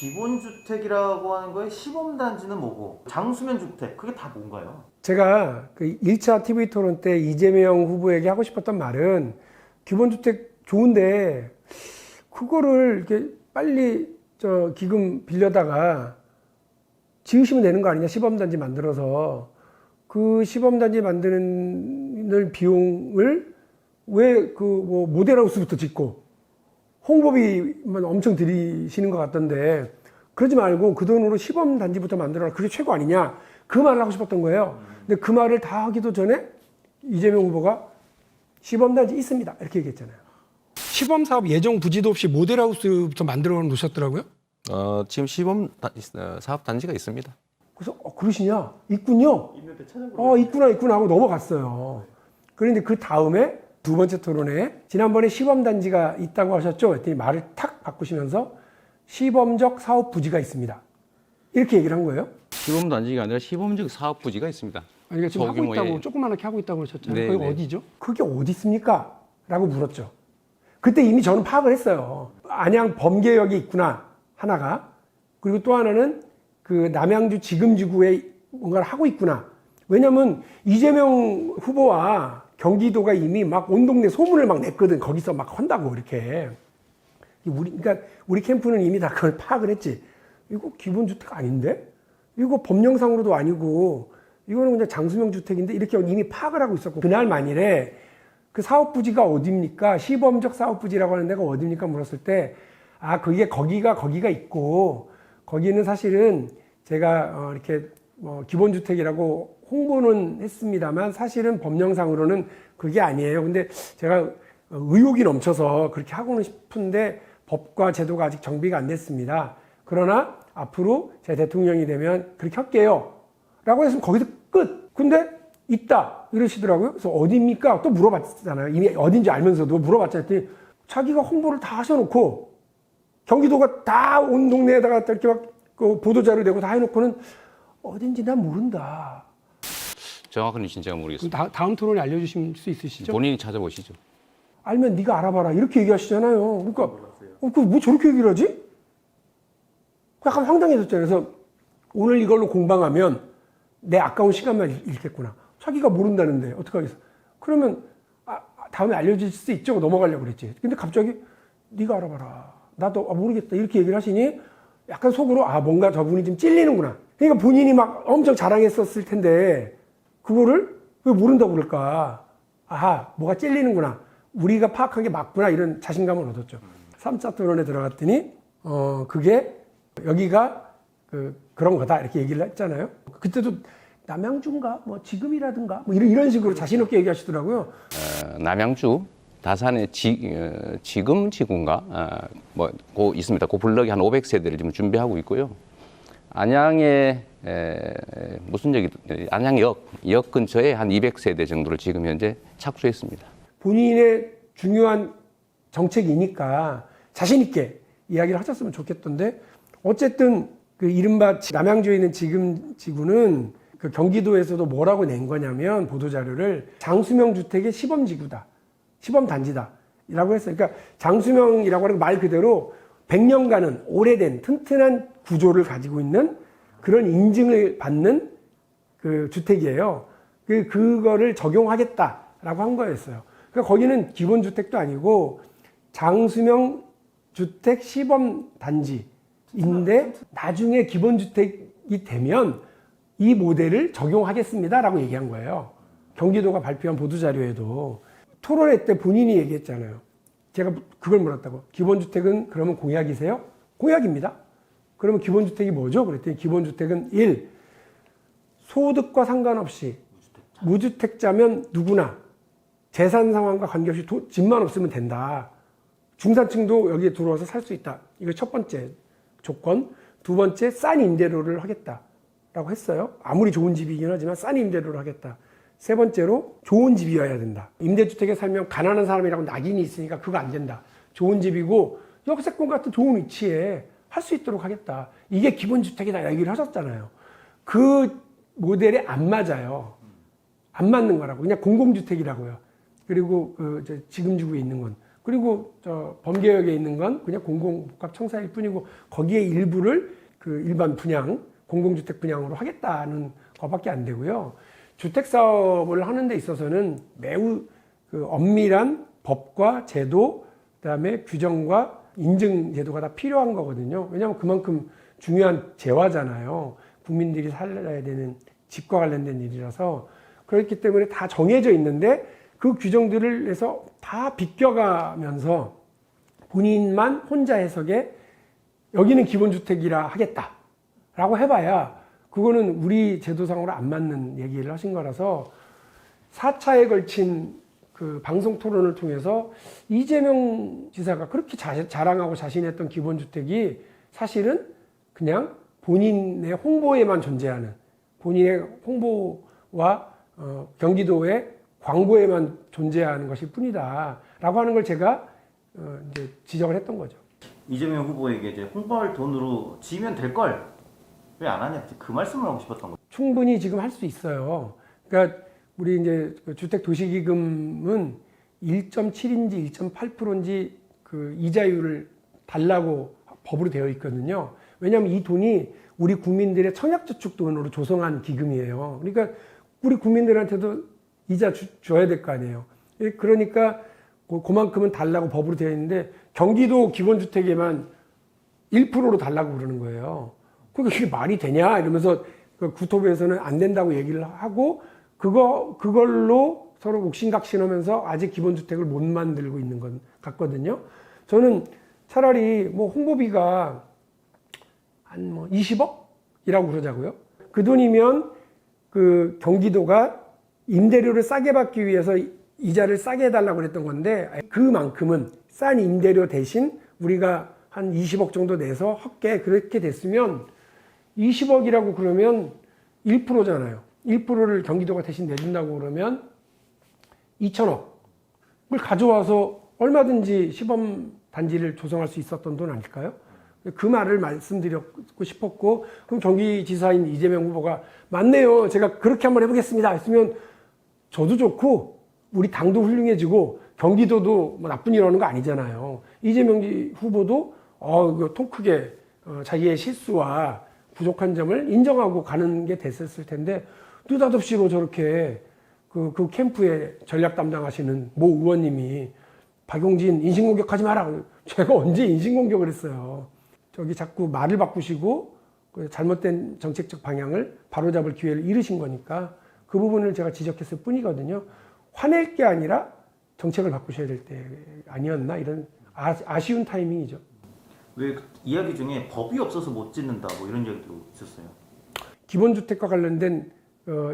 기본 주택이라고 하는 거에 시범 단지는 뭐고 장수면 주택 그게 다 뭔가요? 제가 그 1차 TV 토론 때 이재명 후보에게 하고 싶었던 말은 기본 주택 좋은데 그거를 이렇게 빨리 저 기금 빌려다가 지으시면 되는 거 아니냐 시범 단지 만들어서 그 시범 단지 만드는 비용을 왜 그 뭐 모델하우스부터 짓고 홍보비만 엄청 들이시는 것 같던데 그러지 말고 그 돈으로 시범 단지부터 만들어라 그게 최고 아니냐 그 말을 하고 싶었던 거예요. 근데 그 말을 다 하기도 전에 이재명 후보가 시범 단지 있습니다 이렇게 얘기했잖아요. 시범 사업 예정 부지도 없이 모델하우스부터 만들어 놓으셨더라고요. 어, 지금 시범 다- 어, 사업 단지가 있습니다. 그래서 어, 그러시냐 있군요. 있는데 찾아보면 어 있구나 있구나 하고 넘어갔어요. 그런데 그 다음에 두 번째 토론에 지난번에 시범 단지가 있다고 하셨죠? 했더니 말을 탁 바꾸시면서 시범적 사업 부지가 있습니다. 이렇게 얘기를 한 거예요. 시범 단지가 아니라 시범적 사업 부지가 있습니다. 아니, 그러니까 지금 하고 있다고 조그만하게 하고 있다고 그러셨잖아요. 네, 그게 네. 어디죠? 그게 어디 있습니까? 라고 물었죠. 그때 이미 저는 파악을 했어요. 안양 범계역이 있구나 하나가 그리고 또 하나는 그 남양주 지금지구에 뭔가를 하고 있구나. 왜냐면 이재명 후보와 경기도가 이미 막 온 동네 소문을 막 냈거든. 거기서 막 한다고 이렇게. 우리 그러니까 우리 캠프는 이미 다 그걸 파악을 했지. 이거 기본 주택 아닌데? 이거 법령상으로도 아니고 이거는 그냥 장수명 주택인데 이렇게 이미 파악을 하고 있었고 그날 만일에 그 사업 부지가 어딥니까? 시범적 사업 부지라고 하는 데가 어딥니까? 물었을 때 아, 그게 거기가 거기가 있고 거기는 사실은 제가 어, 이렇게 뭐 기본 주택이라고 홍보는 했습니다만 사실은 법령상으로는 그게 아니에요. 근데 제가 의욕이 넘쳐서 그렇게 하고는 싶은데 법과 제도가 아직 정비가 안 됐습니다. 그러나 앞으로 제 대통령이 되면 그렇게 할게요. 라고 했으면 거기서 끝. 근데 있다. 이러시더라고요. 그래서 어디입니까? 또 물어봤잖아요. 이미 어딘지 알면서도 물어봤자 했더니 자기가 홍보를 다 하셔놓고 경기도가 다 온 동네에다가 이렇게 막 그 보도자료 내고 다 해놓고는 어딘지 난 모른다. 정확한 위치는 제가 모르겠습니다. 다, 다음 토론에 알려주실 수 있으시죠? 본인이 찾아보시죠. 알면 네가 알아봐라 이렇게 얘기하시잖아요. 그러니까 어, 그뭐 저렇게 얘기를 하지? 약간 황당해졌잖아요. 그래서 오늘 이걸로 공방하면 내 아까운 시간만 잃- 잃겠구나. 자기가 모른다는데 어떡하겠어? 그러면 아, 다음에 알려줄 수 있죠. 넘어가려고 그랬지. 근데 갑자기 네가 알아봐라. 나도 아, 모르겠다 이렇게 얘기를 하시니 약간 속으로 아 뭔가 저분이 좀 찔리는구나. 그러니까 본인이 막 엄청 자랑했었을 텐데 그거를 왜 모른다고 그럴까? 아하, 뭐가 찔리는구나. 우리가 파악한 게 맞구나. 이런 자신감을 얻었죠. 3차 토론에 들어갔더니, 어, 그게 여기가 그, 그런 거다. 이렇게 얘기를 했잖아요. 그때도 남양주인가? 뭐 지금이라든가? 뭐 이런, 이런 식으로 자신없게 얘기하시더라고요. 어, 남양주 다산의 지, 어, 지금 지구인가 어, 뭐고 있습니다. 그 블럭이 한 500세대를 지금 준비하고 있고요. 안양의 에, 무슨 역이 안양역 역 근처에 한 200세대 정도를 지금 현재 착수했습니다. 본인의 중요한 정책이니까 자신 있게 이야기를 하셨으면 좋겠던데, 어쨌든 그 이른바 지- 남양주에 있는 지금 지구는 그 경기도에서도 뭐라고 낸 거냐면 보도자료를 장수명 주택의 시범지구다. 시범단지다. 라고 했어요. 그러니까 장수명이라고 하는 말 그대로 100년간은 오래된 튼튼한 구조를 가지고 있는 그런 인증을 받는 그 주택이에요. 그, 그거를 적용하겠다라고 한 거였어요. 그러니까 거기는 기본주택도 아니고 장수명 주택 시범 단지인데 나중에 기본주택이 되면 이 모델을 적용하겠습니다라고 얘기한 거예요. 경기도가 발표한 보도자료에도 토론회 때 본인이 얘기했잖아요. 제가 그걸 물었다고. 기본주택은 그러면 공약이세요? 공약입니다. 그러면 기본주택이 뭐죠? 그랬더니 기본주택은 1. 소득과 상관없이 무주택자 면 누구나 재산 상황과 관계없이 도- 집만 없으면 된다. 중산층도 여기에 들어와서 살 수 있다. 이거 첫 번째 조건. 두 번째, 싼 임대료를 하겠다. 라고 했어요. 아무리 좋은 집이긴 하지만 싼 임대료를 하겠다. 세 번째로, 좋은 집이어야 된다. 임대주택에 살면 가난한 사람이라고 낙인이 있으니까 그거 안 된다. 좋은 집이고, 역세권 같은 좋은 위치에 할 수 있도록 하겠다. 이게 기본주택이다. 얘기를 하셨잖아요. 그 모델에 안 맞아요. 안 맞는 거라고. 그냥 공공주택이라고요. 그리고 그, 저 지금 주구에 있는 건. 그리고 저 범계역에 있는 건 그냥 공공복합청사일 뿐이고 거기에 일부를 그 일반 분양, 공공주택 분양으로 하겠다는 것밖에 안 되고요. 주택 사업을 하는 데 있어서는 매우 그 엄밀한 법과 제도, 그다음에 규정과 인증 제도가 다 필요한 거거든요. 왜냐하면 그만큼 중요한 재화잖아요. 국민들이 살아야 되는 집과 관련된 일이라서 그렇기 때문에 다 정해져 있는데 그 규정들을 해서 다 비껴가면서 본인만 혼자 해석에 여기는 기본주택이라 하겠다라고 해봐야 그거는 우리 제도상으로 안 맞는 얘기를 하신 거라서 4차에 걸친 그 방송 토론을 통해서 이재명 지사가 그렇게 자, 자랑하고 자신했던 기본주택이 사실은 그냥 본인의 홍보에만 존재하는 본인의 홍보와 어, 경기도의 광고에만 존재하는 것일 뿐이다라고 하는 걸 제가 어, 이제 지적을 했던 거죠. 이재명 후보에게 이제 홍보할 돈으로 지면 될 걸 왜 안 하냐 그 말씀을 하고 싶었던 거죠. 충분히 지금 할 수 있어요. 그러니까 우리 이제 그 주택 도시기금은 1.7인지 1.8%인지 그 이자율을 달라고 법으로 되어 있거든요. 왜냐하면 이 돈이 우리 국민들의 청약저축 돈으로 조성한 기금이에요. 그러니까 우리 국민들한테도 이자 주, 줘야 될 거 아니에요. 예, 그러니까 그- 그만큼은 달라고 법으로 되어 있는데 경기도 기본주택에만 1%로 달라고 그러는 거예요. 그게 말이 되냐 이러면서 그 구토부에서는 안 된다고 얘기를 하고 그거 그걸로 서로 옥신각신하면서 아직 기본주택을 못 만들고 있는 건 같거든요. 저는 차라리 뭐 홍보비가 한 뭐 20억이라고 그러자고요. 그 돈이면 그 경기도가 임대료를 싸게 받기 위해서 이자를 싸게 해달라고 그랬던 건데 그만큼은 싼 임대료 대신 우리가 한 20억 정도 내서 헛게 그렇게 됐으면 20억이라고 그러면 1%잖아요. 1%를 경기도가 대신 내준다고 그러면 2천억을 가져와서 얼마든지 시범 단지를 조성할 수 있었던 돈 아닐까요? 그 말을 말씀드리고 싶었고, 그럼 경기지사인 이재명 후보가 맞네요. 제가 그렇게 한번 해보겠습니다. 했으면 저도 좋고, 우리 당도 훌륭해지고, 경기도도 뭐 나쁜 일 하는 거 아니잖아요. 이재명 후보도, 어, 통 크게 어, 자기의 실수와 부족한 점을 인정하고 가는 게 됐었을 텐데, 느닷없이 뭐 저렇게 그, 그 캠프에 전략 담당하시는 모 의원님이 박용진 인신공격 하지 마라. 제가 언제 인신공격을 했어요. 저기 자꾸 말을 바꾸시고 그 잘못된 정책적 방향을 바로잡을 기회를 잃으신 거니까 그 부분을 제가 지적했을 뿐이거든요. 화낼 게 아니라 정책을 바꾸셔야 될 때 아니었나 이런 아, 아쉬운 타이밍이죠. 왜그 이야기 중에 법이 없어서 못 짓는다 뭐 이런 이야기도 있었어요. 기본주택과 관련된 어,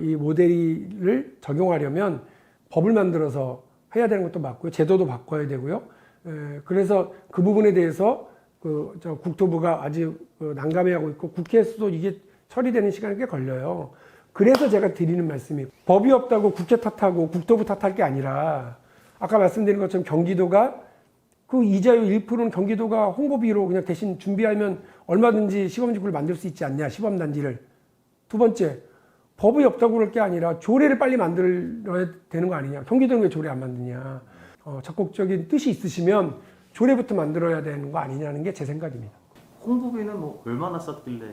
이 모델을 적용하려면 법을 만들어서 해야 되는 것도 맞고요. 제도도 바꿔야 되고요. 에, 그래서 그 부분에 대해서 그, 저 국토부가 아주 그 난감해하고 있고 국회에서도 이게 처리되는 시간이 꽤 걸려요. 그래서 제가 드리는 말씀이 법이 없다고 국회 탓하고 국토부 탓할 게 아니라 아까 말씀드린 것처럼 경기도가 그 이자율 1%는 경기도가 홍보비로 그냥 대신 준비하면 얼마든지 시범지구를 만들 수 있지 않냐, 시범단지를. 두 번째, 법이 없다고 그럴 게 아니라 조례를 빨리 만들어야 되는 거 아니냐. 경기도는 왜 조례 안 만드냐. 어, 적극적인 뜻이 있으시면 조례부터 만들어야 되는 거 아니냐는 게 제 생각입니다. 홍보비는 뭐 얼마나 썼길래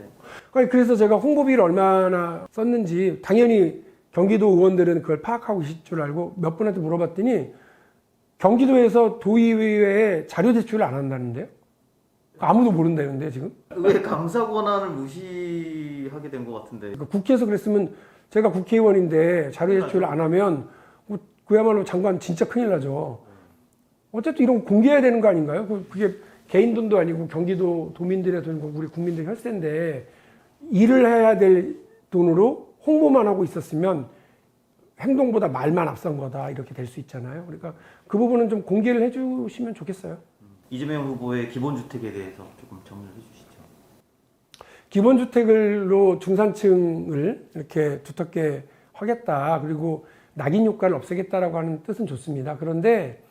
아니, 그래서 제가 홍보비를 얼마나 썼는지 당연히 경기도 의원들은 그걸 파악하고 있을 줄 알고 몇 분한테 물어봤더니 경기도에서 도의회에 자료 제출을 안 한다는데요? 아무도 모른다는데 지금? 왜 감사 권한을 무시하게 된 것 같은데 그러니까 국회에서 그랬으면 제가 국회의원인데 자료 제출을 안 하면 뭐 그야말로 장관 진짜 큰일 나죠. 어쨌든 이런 거 공개해야 되는 거 아닌가요? 그- 그게 개인 돈도 아니고 경기도 도민들의 돈이고 우리 국민들 혈세인데 일을 해야 될 돈으로 홍보만 하고 있었으면 행동보다 말만 앞선 거다 이렇게 될 수 있잖아요. 그러니까 그 부분은 좀 공개를 해주시면 좋겠어요. 이재명 후보의 기본주택에 대해서 조금 정리를 해주시죠. 기본주택으로 중산층을 이렇게 두텁게 하겠다. 그리고 낙인 효과를 없애겠다라고 하는 뜻은 좋습니다. 그런데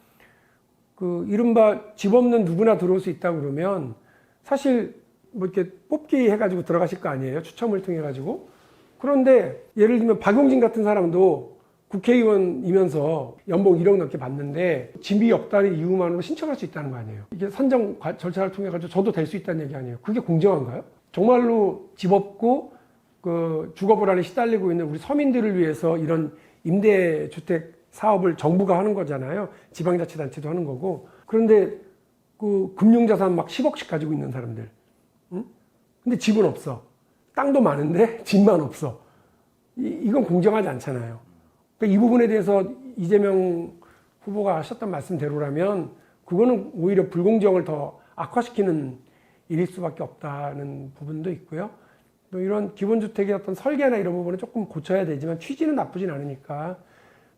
그 이른바 집 없는 누구나 들어올 수 있다 그러면 사실 뭐 이렇게 뽑기 해가지고 들어가실 거 아니에요? 추첨을 통해 가지고. 그런데 예를 들면 박용진 같은 사람도 국회의원이면서 연봉 1억 넘게 받는데 집이 없다는 이유만으로 신청할 수 있다는 거 아니에요. 이게 선정 과- 절차를 통해 가지고 저도 될 수 있다는 얘기 아니에요. 그게 공정한가요? 정말로 집 없고 그 주거 불안에 시달리고 있는 우리 서민들을 위해서 이런 임대 주택 사업을 정부가 하는 거잖아요. 지방자치단체도 하는 거고. 그런데 그 금융자산 막 10억씩 가지고 있는 사람들. 응? 근데 집은 없어. 땅도 많은데 집만 없어. 이, 이건 공정하지 않잖아요. 그러니까 이 부분에 대해서 이재명 후보가 하셨던 말씀대로라면 그거는 오히려 불공정을 더 악화시키는 일일 수밖에 없다는 부분도 있고요. 또 이런 기본주택의 어떤 설계나 이런 부분은 조금 고쳐야 되지만 취지는 나쁘진 않으니까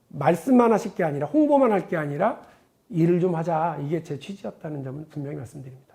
말씀만 하실 게 아니라 홍보만 할 게 아니라 일을 좀 하자 이게 제 취지였다는 점을 분명히 말씀드립니다.